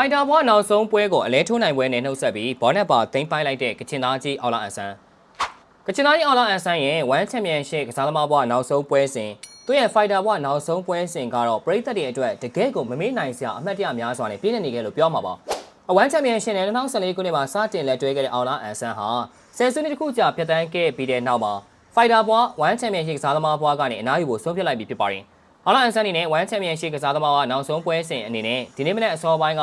ဖိုင်တာဘွားနောက်ဆုံးပွဲကိုအလဲထိုးနိုင်ပွဲနဲ့နှုတ်ဆက်ပြီးဘောနက်ပါသိမ်းပိုက်လိုက်တဲ့ကချင်သားကြီးအော်လာအန်ဆန်ကချင်သားကြီးအော်လာအန်ဆန်ရဲ့1 Championship ကစားသမားဘွားနောက်ဆုံးပွဲစဉ်သူ့ရဲ့ Fighter ဘွားနောက်ဆုံးပွဲစဉ်ကတော့ပရိသတ်တွေအတွက်တကယ့်ကိုမမေ့နိုင်စရာအမှတ်တရများစွာနဲ့ပြည့်နေနေခဲ့လို့ပြောမှာပါအဝမ်းချန်ပီယံရှင်နဲ့2014ခုနှစ်မှာစတင်လက်တွဲခဲ့တဲ့အောင်လာအန်ဆန်ဟာဆယ်စုနှစ်တစ်ခုကြာပြတ်တန်းခဲ့ပြီးတဲ့နောက်မှာ Fighter ဘွား1 Championship ကစားသမားဘွားကနေအနားယူဖို့ဆုံးဖြတ်လိုက်ပြီးဖြစ်ပါတယ်အောင်လာအန်ဆန်အနေနဲ့1 Championship ကစားသမားကနောက်ဆုံးပွဲစဉ်အနေနဲ့ဒီနေ့မနေ့အစောပိုင်းက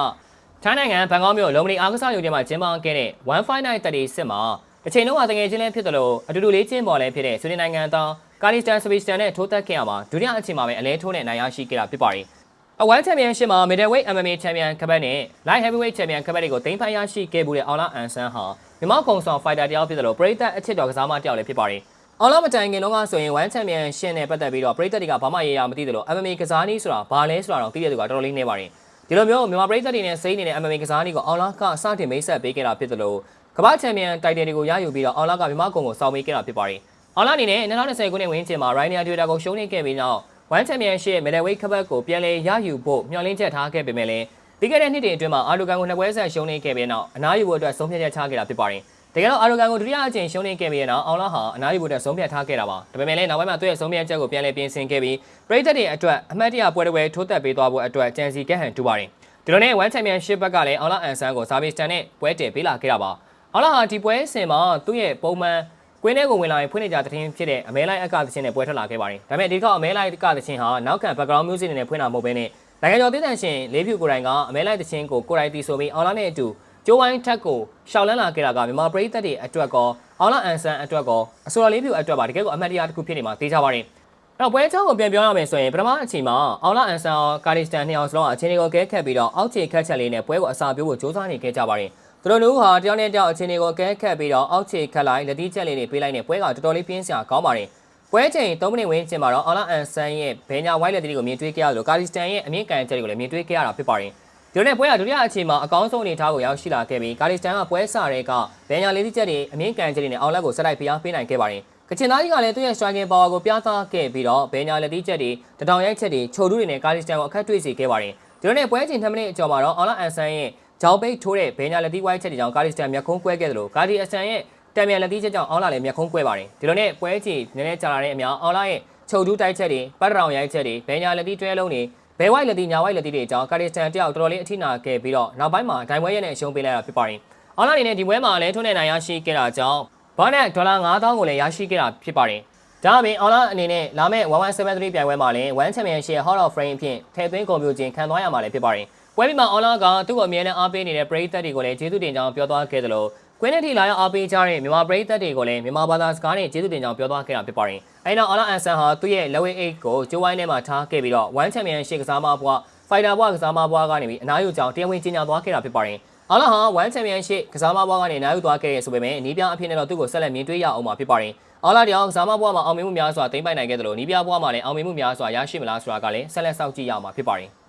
ထိုင်းနိုင်ငံဘန်ကောက်မြို့လုံမလီအားကစားရုံထဲမှာကျင်းပခဲ့တဲ့15936မှာအချိန်လုံးဟာတကယ်ချင်းလည်းဖြစ်တယ်လို့အတူတူလေးချင်းပေါ်လည်းဖြစ်တဲ့ဆွေဒင်နိုင်ငံသားကာလီစတန်စပီစတန်နဲ့ထိုးသက်ခဲ့ရမှာဒုတိယအချိန်မှာပဲအလဲထိုးနဲ့နိုင်ရရှိခဲ့တာဖြစ်ပါတယ်။အဝမ်းချန်ပီယံရှစ်မှာ middleweight MMA ချန်ပီယံကပတ်နဲ့ light heavyweight ချန်ပီယံကပတ်တွေကိုတင်ပိုင်ရရှိခဲ့မှုတဲ့အောင်လာအန်ဆန်ဟာမြန်မာကုံဆောင်ဖိုက်တာတယောက်ဖြစ်တယ်လို့ပရိသတ်အချစ်တော်ကစားမတယောက်လည်းဖြစ်ပါတယ်။အောင်လာမတိုင်ခင်တော့ကဆိုရင်1ချန်ပီယံရှင်းနဲ့ပတ်သက်ပြီးတော့ပရိသတ်တွေကဘာမှရေးရမသိတယ်လို့ MMA ကစားနည်းဆိုတာဘာလဲဆိုတာတော့သိတဲ့သူကတော်တော်လေးနေပါတယ်။ ဒီလိုမျိုးမြန်မာပရိသတ်တွေနဲ့စိတ်နေတဲ့ MMA ကစားနည်းကိုအောင်လာကစတင်မိတ်ဆက်ပေးခဲ့တာဖြစ်တယ်လို့ကမ္ဘာချန်ပီယံတိုက်တယ်တွေကိုရယူပြီးတော့အောင်လာကမြန်မာကုံကိုစောင့်ပေးခဲ့တာဖြစ်ပါတယ်။အောင်လာအနေနဲ့2020ခုနှစ်ဝင်းကျင်မှာ Ryder Twitter ကိုရှုံးနေခဲ့ပြီးနောက်1 Championship Middleweight ခပတ်ကိုပြန်လည်ရယူဖို့မျှော်လင့်ချက်ထားခဲ့ပေမဲ့လည်းပြီးခဲ့တဲ့နှစ်တွေအတွင်းမှာအာလူကန်ကိုနှစ်ပွဲဆက်ရှုံးနေခဲ့ပြီးနောက်အနားယူဖို့အတွက်ဆုံးဖြတ်ချက်ချခဲ့တာဖြစ်ပါတယ်။ တကယ်တော့အာလူကန်ကိုဒုတိယအကြိမ်ရှုံးနေခဲ့ပြီးနောက်အောင်လာဟာအနားယူဖို့အတွက်ဆုံးဖြတ်ထားခဲ့တာပါ။ဒါပေမဲ့လည်းနောက်ပိုင်းမှာသူ့ရဲ့ဆုံးဖြတ်ချက်ကိုပြန်လည်ပြင်ဆင်ခဲ့ပြီးပရိသတ်တွေအတွက်အမှတ်တရပွဲတစ်ပွဲထိုးသက်ပေးသွားဖို့အတွက်ကြံစီကက်ဟန်တူပါတယ်။ဒီလိုနဲ့1 Championship ဘက်ကလည်းအောင်လာအန်ဆန်ကိုစာဗီစတန်နဲ့ပွဲတည်ပေးလာခဲ့တာပါ။အောင်လာဟာဒီပွဲစဉ်မှာသူ့ရဲ့ပုံမှန်ကွင်းထဲကိုဝင်လာရင်ဖွင့်နေကြတဲ့တင်ဖြစ်တဲ့အမဲလိုက်အကသချင်းနဲ့ပွဲထွက်လာခဲ့ပါတယ်။ဒါပေမဲ့ဒီတစ်ခါအမဲလိုက်အကသချင်းဟာနောက်ခံ background music နဲ့ဖွင့်တာမဟုတ်ဘဲနဲ့နိုင်ငံကျော်တည်တံရှင်လေးဖြူကိုယ်တိုင်ကအမဲလိုက်သချင်းကိုကိုယ်တိုင်တီးဆိုပြီးအောင်လာနဲ့အတူ ကျိုးဝိုင်းထက်ကိုရှောက်လန်းလာခဲ့တာကမြန်မာပရိသတ်တွေအတွက်ကောအောင်လာအန်ဆန်အတွက်ကောအဆိုတော်လေးဖြူအတွက်ပါတကယ်ကိုအမှတ်တရတစ်ခုဖြစ်နေမှာသိကြပါတယ်။အဲ့တော့ပွဲချောင်းကိုပြန်ပြောရမယ်ဆိုရင်ပထမအချိန်မှာအောင်လာအန်ဆန်ရောကာဒီစတန်နှစ်ယောက်စလုံးအချင်းတွေကိုကဲခတ်ပြီးတော့အောက်ခြေခတ်ချက်လေးနဲ့ပွဲကိုအစာပြိုးဖို့စ조사နေခဲ့ကြပါတယ်။သူတို့လူဟာတယောက်နဲ့တယောက်အချင်းတွေကိုကဲခတ်ပြီးတော့အောက်ခြေခတ်လိုက်လက်တီးချက်လေးတွေပေးလိုက်နဲ့ပွဲကတော်တော်လေးပြင်းစရာကောင်းပါတယ်။ပွဲချိန်3မိနစ်ဝန်းကျင်မှာတော့အောင်လာအန်ဆန်ရဲ့ဘဲညာဝိုင်းလက်တီးကိုမြင်တွေ့ခဲ့ရလို့ကာဒီစတန်ရဲ့အမြင့်ကန်ချက်တွေကိုလည်းမြင်တွေ့ခဲ့ရတာဖြစ်ပါတယ်။ ဒီလိုနဲ့ပွဲကဒုတိယအချိန်မှာအကောင်းဆုံးအနေအထားကိုရောက်ရှိလာခဲ့ပြီးကာလီစတန်ကပွဲစတဲ့ကဘယ်ညာလေးချက်တွေအမြင့်ကန်ချက်တွေနဲ့အောင်လက်ကိုဆက်လိုက်ဖျားပေးနိုင်ခဲ့ပါတယ်။ကချင်သားကြီးကလည်းသူ့ရဲ့ striking power ကိုပြသခဲ့ပြီးတော့ဘယ်ညာလက်တီချက်တွေတထောင်ရိုက်ချက်တွေချိုတူးတွေနဲ့ကာလီစတန်ကိုအခက်တွေ့စေခဲ့ပါတယ်။ဒီလိုနဲ့ပွဲချိန်10မိနစ်အကျော်မှာတော့အောင်လက်အန်ဆန်ရဲ့ဂျောင်းပိတ်ထိုးတဲ့ဘယ်ညာလက်တီဝိုင်းချက်တွေကြောင့်ကာလီစတန်မျက်ခုံးကွဲခဲ့တယ်လို့ကာဒီအဆန်ရဲ့တံမြန်လက်တီချက်ကြောင့်အောင်လာလည်းမျက်ခုံးကွဲပါတယ်။ဒီလိုနဲ့ပွဲချိန်နည်းနည်းကြာလာတဲ့အမြောင်အောင်လာရဲ့ချိုတူးတိုက်ချက်တွေပတ်တောင်ရိုက်ချက်တွေဘယ်ညာလက်တီတွဲလုံးတွေ ဘဲဝိုက်လက်တီညာဝိုက်လက်တီတွေအကြောင်းကာဒီစတန်တယောက်တော်တော်လေးအထိနာခဲ့ပြီးတော့နောက်ပိုင်းမှာဒိုင်ပွဲရဲ့နဲ့အရှုံးပေးလိုက်တာဖြစ်ပါတယ်။အောင်လာအနေနဲ့ဒီပွဲမှာလည်းထုံးနေနိုင်ရရှိခဲ့တာကြောင့်ဘာနဲ့ဒေါ်လာ9000ကိုလည်းရရှိခဲ့တာဖြစ်ပါတယ်။ဒါအပြင်အောင်လာအနေနဲ့လာမယ့်1173ပြိုင်ပွဲမှာလည်း1 Championship Hall of Fame အဖြစ်ထည့်သွင်းကွန်ပျူတာခံသွားရမှာလည်းဖြစ်ပါတယ်။ပွဲပြီးမှာအောင်လာကသူ့ကိုအမြဲတမ်းအားပေးနေတဲ့ပရိသတ်တွေကိုလည်းကျေးဇူးတင်ကြောင်းပြောသွားခဲ့သလို ကွင်းနဲ့ထိလာရောက်အားပေးကြတဲ့မြန်မာပရိသတ်တွေကိုလည်းမြန်မာဘာသာစကားနဲ့ကျေးဇူးတင်ကြောင်းပြောသွားခဲ့တာဖြစ်ပါတယ်။အဲဒီနောက်အောင်လာအန်ဆန်ဟာသူ့ရဲ့ level 8ကိုကျိုးဝိုင်းထဲမှာထားခဲ့ပြီးတော့1 Championship ကစားမဘွား Fighter ဘွားကစားမဘွားကနေပြီးအနားယူကြောင်းတရားဝင်ကြေညာသွားခဲ့တာဖြစ်ပါတယ်။အောင်လာဟာ1 Championship ကစားမဘွားကနေအနားယူသွားခဲ့ရဆိုပေမဲ့နီးပြအဖြစ်နဲ့တော့သူ့ကိုဆက်လက်မြင်တွေ့ရအောင်မှာဖြစ်ပါတယ်။အောင်လာတယောက်ကစားမဘွားမှာအောင်မြင်မှုများစွာတင်ပိုင်နိုင်ခဲ့တယ်လို့နီးပြဘွားမှာလည်းအောင်မြင်မှုများစွာရရှိမလားဆိုတာကလည်းဆက်လက်စောင့်ကြည့်ရအောင်မှာဖြစ်ပါတယ်။